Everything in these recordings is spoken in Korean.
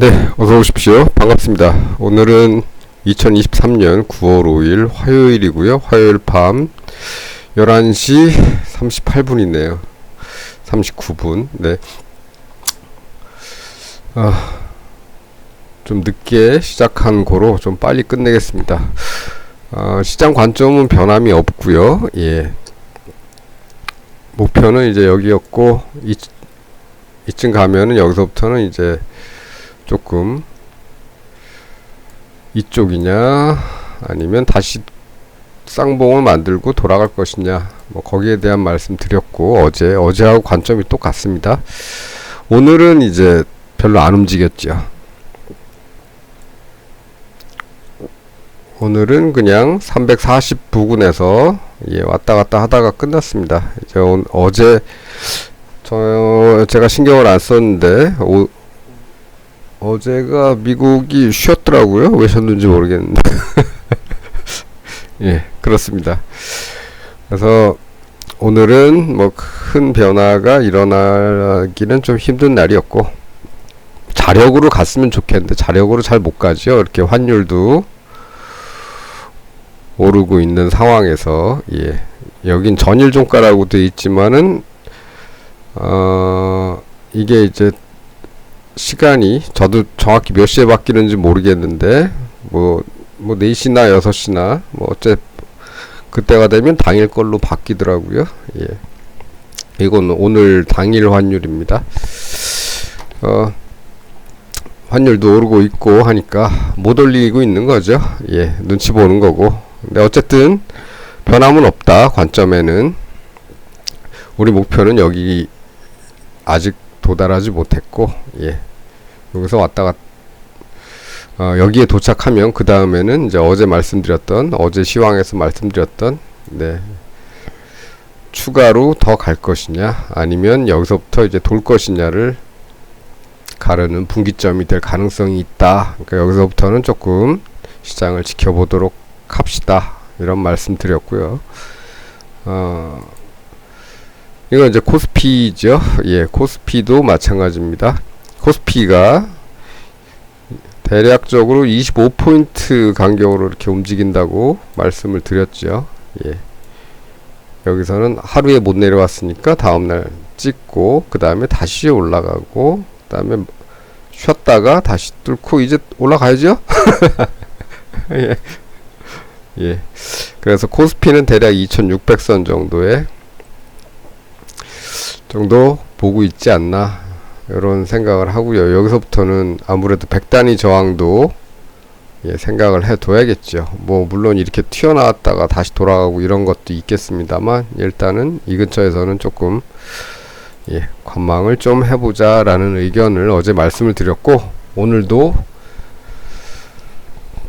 네, 어서 오십시오. 반갑습니다. 오늘은 2023년 9월 5일 화요일이고요. 화요일 밤 11시 38분이네요. 39분. 네. 아, 좀 늦게 시작한 거로 좀 빨리 끝내겠습니다. 아, 시장 관점은 변함이 없고요. 예. 목표는 이제 여기였고 이, 이쯤 가면은 여기서부터는 이제 조금 이쪽이냐 아니면 다시 쌍봉을 만들고 돌아갈 것이냐 뭐 거기에 대한 말씀 드렸고 어제 어제하고 관점이 똑같습니다. 오늘은 이제 별로 안 움직였죠. 오늘은 그냥 340 부근에서 예, 왔다 갔다 하다가 끝났습니다. 이제 오, 어제 저 제가 신경을 안 썼는데 오, 어제가 미국이 쉬었더라고요. 왜 쉬었는지 모르겠는데. 예, 그렇습니다. 그래서 오늘은 뭐 큰 변화가 일어나기는 좀 힘든 날이었고 자력으로 갔으면 좋겠는데 자력으로 잘 못 가죠. 이렇게 환율도 오르고 있는 상황에서 예. 여긴 전일 종가라고 돼 있지만은 어 이게 이제 시간이 저도 정확히 몇 시에 바뀌는지 모르겠는데 뭐뭐 4시나 6시나 뭐 어째 그때가 되면 당일 걸로 바뀌더라고요. 예. 이건 오늘 당일 환율입니다. 어 환율도 오르고 있고 하니까 못 올리고 있는 거죠. 예. 눈치 보는 거고. 근데 어쨌든 변함은 없다. 관점에는 우리 목표는 여기 아직 도달하지 못했고 예. 여기서 왔다 갔 어, 여기에 도착하면 그 다음에는 이제 어제 말씀드렸던 어제 시황에서 말씀드렸던 네 추가로 더 갈 것이냐 아니면 여기서부터 이제 돌 것이냐를 가르는 분기점이 될 가능성이 있다. 그러니까 여기서부터는 조금 시장을 지켜보도록 합시다. 이런 말씀 드렸고요. 어, 이건 이제 코스피죠. 예, 코스피도 마찬가지입니다. 코스피가 대략적으로 25포인트 간격으로 이렇게 움직인다고 말씀을 드렸죠. 예. 여기서는 하루에 못 내려왔으니까 다음날 찍고 그 다음에 다시 올라가고 그 다음에 쉬었다가 다시 뚫고 이제 올라가야죠. 예. 예. 그래서 코스피는 대략 2600선 정도의 정도 보고 있지 않나 이런 생각을 하고요. 여기서부터는 아무래도 백단위 저항도 예, 생각을 해둬야겠죠. 뭐 물론 이렇게 튀어나왔다가 다시 돌아가고 이런 것도 있겠습니다만 일단은 이 근처에서는 조금 예, 관망을 좀 해보자라는 의견을 어제 말씀을 드렸고 오늘도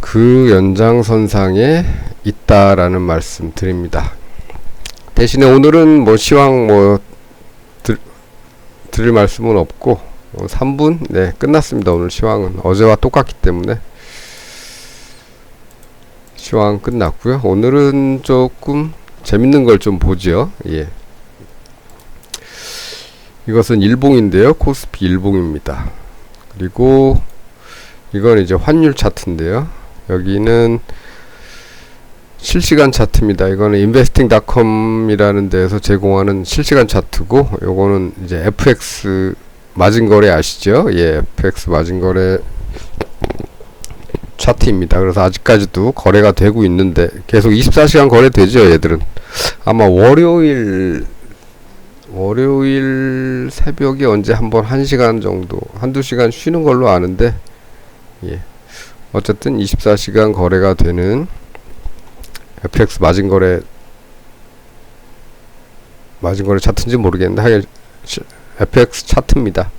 그 연장선상에 있다라는 말씀 드립니다. 대신에 오늘은 뭐 시황 뭐 드릴 말씀은 없고 어, 3분? 네 끝났습니다. 오늘 시황은. 어제와 똑같기 때문에. 시황 끝났고요. 오늘은 조금 재밌는 걸 좀 보죠. 예. 이것은 일봉인데요. 코스피 일봉입니다. 그리고 이건 이제 환율 차트인데요. 여기는 실시간 차트입니다. 이거는 investing.com이라는 데에서 제공하는 실시간 차트고 요거는 이제 FX 마진거래 아시죠? 예, FX 마진거래 차트입니다. 그래서 아직까지도 거래가 되고 있는데 계속 24시간 거래되죠, 얘들은. 아마 월요일 월요일 새벽에 언제 한번 1시간 정도, 한두 시간 쉬는 걸로 아는데 예. 어쨌든 24시간 거래가 되는 FX 마진거래 마진거래 차트인지 모르겠는데 하여간 FX 차트입니다.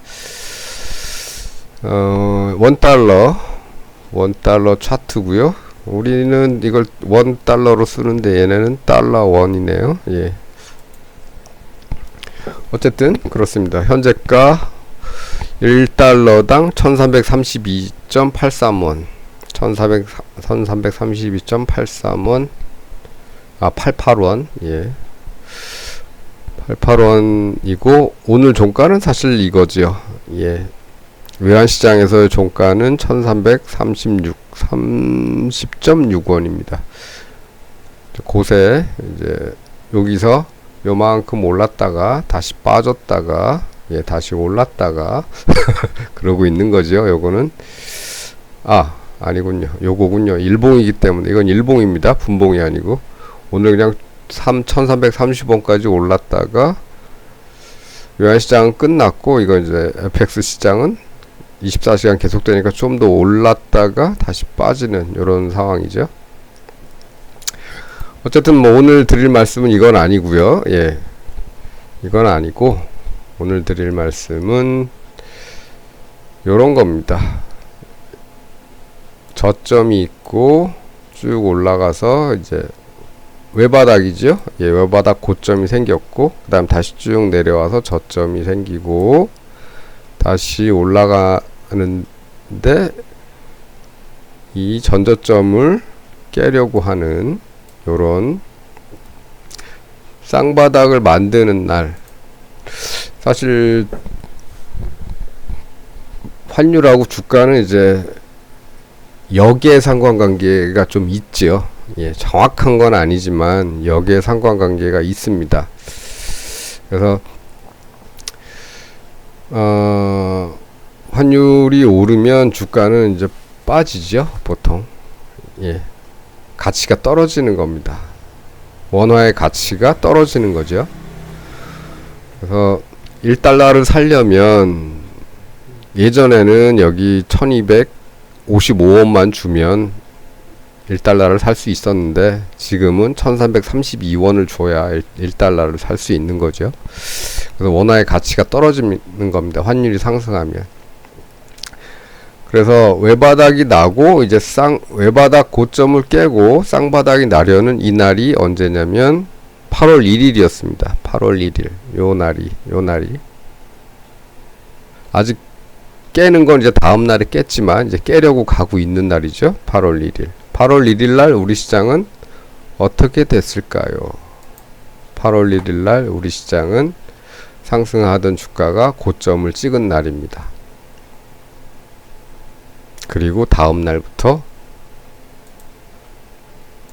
어, 원달러 원달러 차트고요. 우리는 이걸 원달러로 쓰는데 얘네는 달러 원이네요. 예. 어쨌든 그렇습니다. 현재가 1달러당 1332.83원 1300, 1332.83원 아 88원 예 88원이고 오늘 종가는 사실 이거지요 예 외환시장에서의 종가는 1336 30.6원입니다. 곳에 이제 여기서 요만큼 올랐다가 다시 빠졌다가 예 다시 올랐다가 그러고 있는 거죠. 요거는 아 아니군요. 요거군요. 일봉이기 때문에 이건 일봉입니다. 분봉이 아니고 오늘 그냥 3 1330원까지 올랐다가 외환시장은 끝났고 이건 이제 FX 시장은 24시간 계속되니까 좀 더 올랐다가 다시 빠지는 이런 상황이죠. 어쨌든 뭐 오늘 드릴 말씀은 이건 아니고요. 예. 이건 아니고 오늘 드릴 말씀은 요런 겁니다. 저점이 있고 쭉 올라가서 이제 외바닥이죠. 예, 외바닥 고점이 생겼고 그 다음 다시 쭉 내려와서 저점이 생기고 다시 올라가는데 이 전저점을 깨려고 하는 요런 쌍바닥을 만드는 날 사실 환율하고 주가는 이제 역의 상관관계가 좀 있죠. 예, 정확한 건 아니지만 역의 상관관계가 있습니다. 그래서 어, 환율이 오르면 주가는 이제 빠지죠, 보통. 예. 가치가 떨어지는 겁니다. 원화의 가치가 떨어지는 거죠. 그래서 1달러를 살려면 예전에는 여기 1255원만 주면 1달러를 살 수 있었는데 지금은 1332원을 줘야 1 달러를 살 수 있는 거죠. 그래서 원화의 가치가 떨어지는 겁니다. 환율이 상승하면. 그래서 외바닥이 나고 이제 쌍 외바닥 고점을 깨고 쌍바닥이 나려는 이 날이 언제냐면 8월 1일이었습니다. 8월 1일. 요 날이 요 날이 아직 깨는 건 이제 다음 날에 깼지만 이제 깨려고 가고 있는 날이죠. 8월 1일. 8월 1일 날 우리 시장은 어떻게 됐을까요? 8월 1일 날 우리 시장은 상승하던 주가가 고점을 찍은 날입니다. 그리고 다음 날부터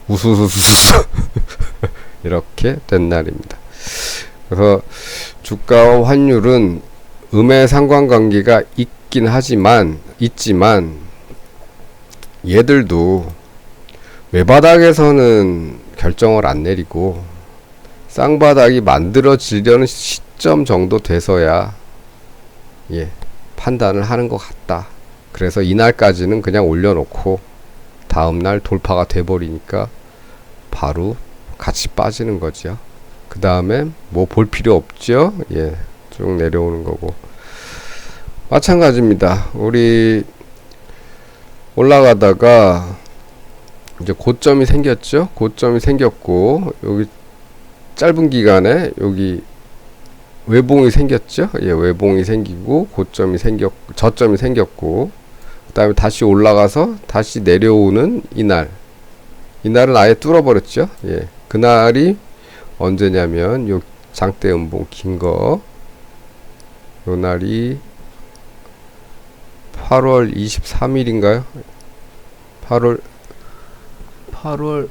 우수수수수 이렇게 된 날입니다. 그래서 주가와 환율은 음의 상관관계가 있긴 하지만 있지만 얘들도 외바닥에서는 결정을 안 내리고 쌍바닥이 만들어지려는 시점 정도 돼서야 예 판단을 하는 것 같다. 그래서 이날까지는 그냥 올려놓고 다음날 돌파가 돼버리니까 바로 같이 빠지는 거죠. 그 다음에 뭐 볼 필요 없죠. 예, 쭉 내려오는 거고. 마찬가지입니다. 우리 올라가다가 이제 고점이 생겼죠. 고점이 생겼고 여기 짧은 기간에 여기 외봉이 생겼죠. 예, 외봉이 생기고 고점이 생겼 저점이 생겼고 그 다음에 다시 올라가서 다시 내려오는 이날 이날은 아예 뚫어버렸죠. 예, 그날이 언제냐면 요 장대 음봉 긴 거. 요 날이 8월 23일인가요? 8월 8월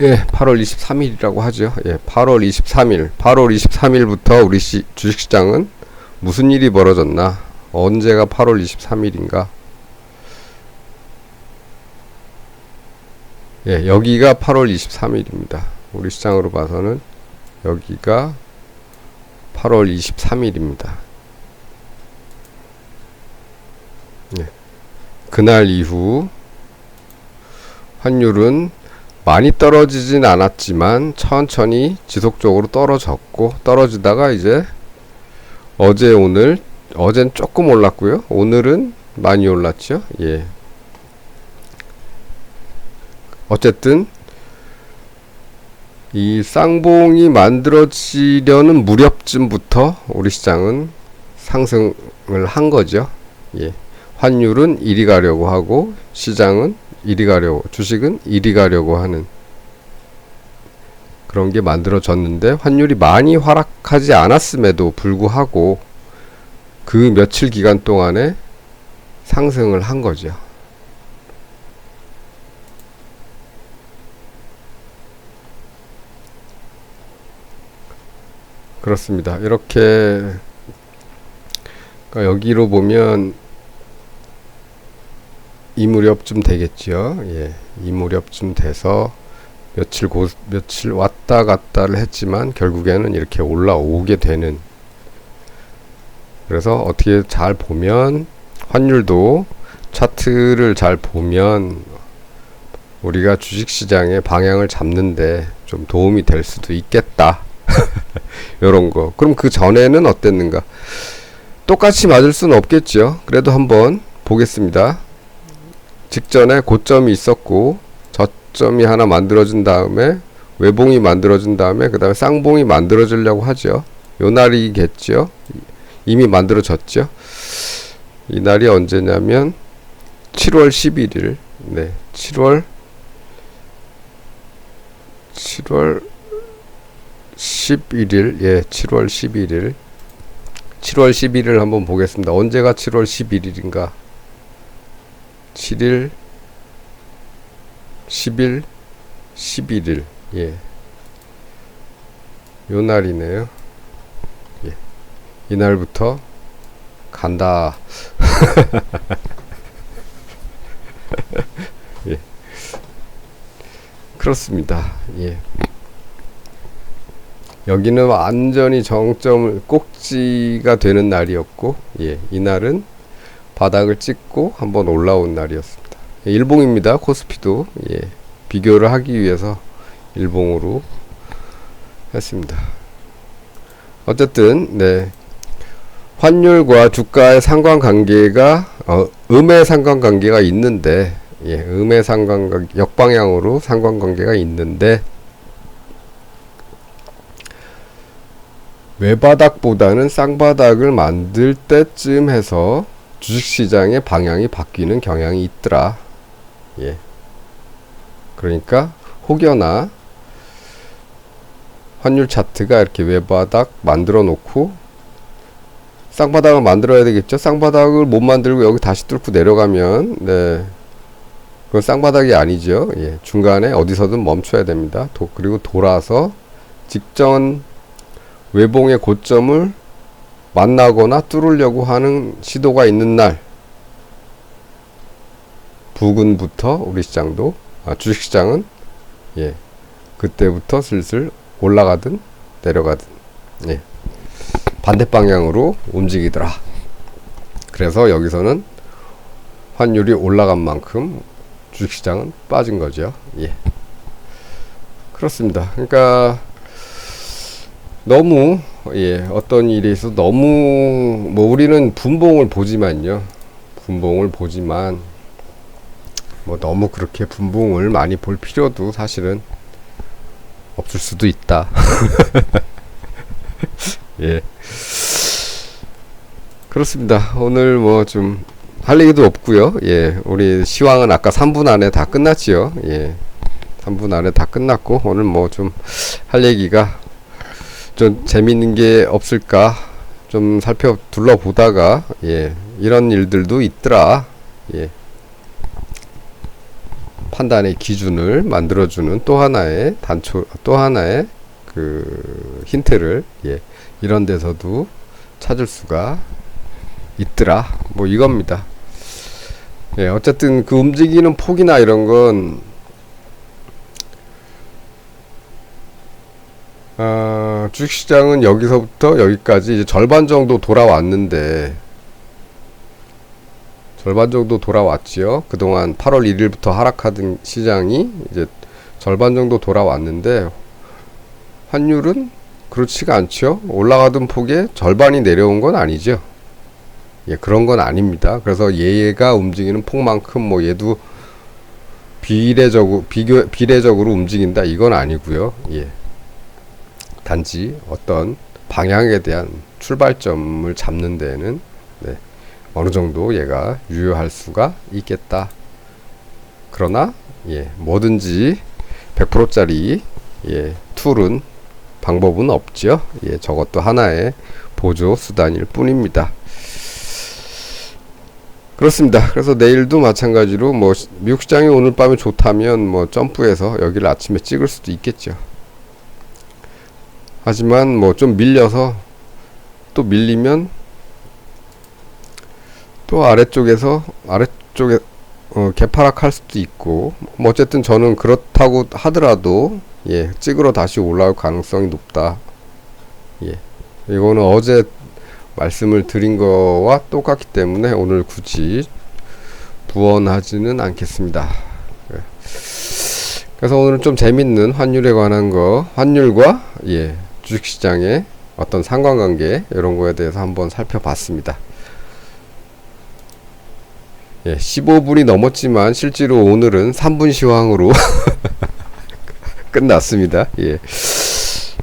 예, 8월 23일이라고 하죠. 예, 8월 23일. 8월 23일부터 우리 시, 주식시장은 무슨 일이 벌어졌나? 언제가 8월 23일인가? 예, 여기가 8월 23일입니다. 우리 시장으로 봐서는 여기가 8월 23일입니다. 예. 그날 이후 환율은 많이 떨어지진 않았지만 천천히 지속적으로 떨어졌고 떨어지다가 이제 어제 오늘 어젠 조금 올랐고요. 오늘은 많이 올랐죠. 예. 어쨌든 이 쌍봉이 만들어지려는 무렵쯤부터 우리 시장은 상승을 한 거죠. 예. 환율은 이리 가려고 하고 시장은 이리 가려고 주식은 이리 가려고 하는 그런 게 만들어졌는데 환율이 많이 하락하지 않았음에도 불구하고 그 며칠 기간 동안에 상승을 한 거죠. 그렇습니다. 이렇게 그러니까 여기로 보면 이 무렵쯤 되겠죠. 예, 이 무렵쯤 돼서 며칠 고 며칠 왔다 갔다를 했지만 결국에는 이렇게 올라오게 되는. 그래서 어떻게 잘 보면 환율도 차트를 잘 보면 우리가 주식시장의 방향을 잡는데 좀 도움이 될 수도 있겠다. 요런 거. 그럼 그 전에는 어땠는가? 똑같이 맞을 수는 없겠죠. 그래도 한번 보겠습니다. 직전에 고점이 있었고 저점이 하나 만들어진 다음에 외봉이 만들어진 다음에 그 다음에 쌍봉이 만들어지려고 하죠. 요 날이겠죠. 이미 만들어졌죠. 이 날이 언제냐면 7월 11일. 네. 7월 7월 11일. 예, 7월 11일. 7월 11일 한번 보겠습니다. 언제가 7월 11일인가? 7일 10일 11일 예. 요 날이네요. 예. 이날부터 간다. 예. 그렇습니다. 예. 여기는 완전히 정점을 꼭지가 되는 날이었고, 예, 이날은 바닥을 찍고 한번 올라온 날이었습니다. 예, 일봉입니다. 코스피도 예, 비교를 하기 위해서 일봉으로 했습니다. 어쨌든 네. 환율과 주가의 상관관계가 어, 음의 상관관계가 있는데 예, 음의 상관관 역방향으로 상관관계가 있는데 외바닥보다는 쌍바닥을 만들 때쯤 해서 주식시장의 방향이 바뀌는 경향이 있더라. 예. 그러니까 혹여나 환율 차트가 이렇게 외바닥 만들어 놓고 쌍바닥을 만들어야 되겠죠. 쌍바닥을 못 만들고 여기 다시 뚫고 내려가면 네. 그건 쌍바닥이 아니죠. 예. 중간에 어디서든 멈춰야 됩니다. 도, 그리고 돌아서 직전 외봉의 고점을 만나거나 뚫으려고 하는 시도가 있는 날 부근부터 우리 시장도 아, 주식시장은 예 그때부터 슬슬 올라가든 내려가든 예 반대 방향으로 움직이더라. 그래서 여기서는 환율이 올라간 만큼 주식시장은 빠진 거죠. 예 그렇습니다. 그러니까 너무 예 어떤 일에 있어 너무 뭐 우리는 분봉을 보지만요. 분봉을 보지만 뭐 너무 그렇게 분봉을 많이 볼 필요도 사실은 없을 수도 있다. 예. 그렇습니다. 오늘 뭐 좀 할 얘기도 없고요. 예 우리 시황은 아까 3분 안에 다 끝났지요. 예 3분 안에 다 끝났고 오늘 뭐 좀 할 얘기가 좀 재밌는 게 없을까? 좀 살펴 둘러보다가 예 이런 일들도 있더라. 예. 판단의 기준을 만들어주는 또 하나의 단초 또 하나의 그 힌트를 예 이런 데서도 찾을 수가 있더라. 뭐 이겁니다. 예 어쨌든 그 움직이는 폭이나 이런 건 아, 주식시장은 여기서부터 여기까지 이제 절반 정도 돌아왔는데 절반 정도 돌아왔지요. 그동안 8월 1일부터 하락하던 시장이 이제 절반 정도 돌아왔는데 환율은 그렇지가 않죠. 올라가던 폭의 절반이 내려온 건 아니죠. 예, 그런 건 아닙니다. 그래서 얘가 움직이는 폭만큼 뭐 얘도 비례적으로 비교 비례적으로 움직인다 이건 아니고요. 예. 단지 어떤 방향에 대한 출발점을 잡는 데에는 네, 어느 정도 얘가 유효할 수가 있겠다. 그러나 예, 뭐든지 100%짜리 예, 툴은 방법은 없죠. 예, 저것도 하나의 보조 수단일 뿐입니다. 그렇습니다. 그래서 내일도 마찬가지로 뭐 시- 미국 시장이 오늘 밤에 좋다면 뭐 점프해서 여기를 아침에 찍을 수도 있겠죠. 하지만 뭐 좀 밀려서 또 밀리면 또 아래쪽에서 아래쪽에 어, 개파락할 수도 있고 뭐 어쨌든 저는 그렇다고 하더라도 예 찍으러 다시 올라올 가능성이 높다. 예 이거는 어제 말씀을 드린 거와 똑같기 때문에 오늘 굳이 부언하지는 않겠습니다. 예. 그래서 오늘은 좀 재밌는 환율에 관한 거, 환율과 예, 주식시장의 어떤 상관관계 이런 거에 대해서 한번 살펴봤습니다. 예, 15분이 넘었지만 실제로 오늘은 3분 시황으로 끝났습니다. 예.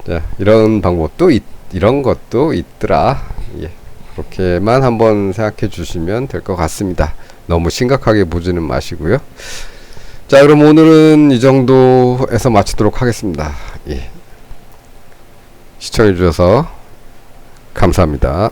자, 이런 방법도 있, 이런 것도 있더라. 예. 그렇게만 한번 생각해 주시면 될 것 같습니다. 너무 심각하게 보지는 마시고요. 자, 그럼 오늘은 이 정도에서 마치도록 하겠습니다. 예. 시청해 주셔서 감사합니다.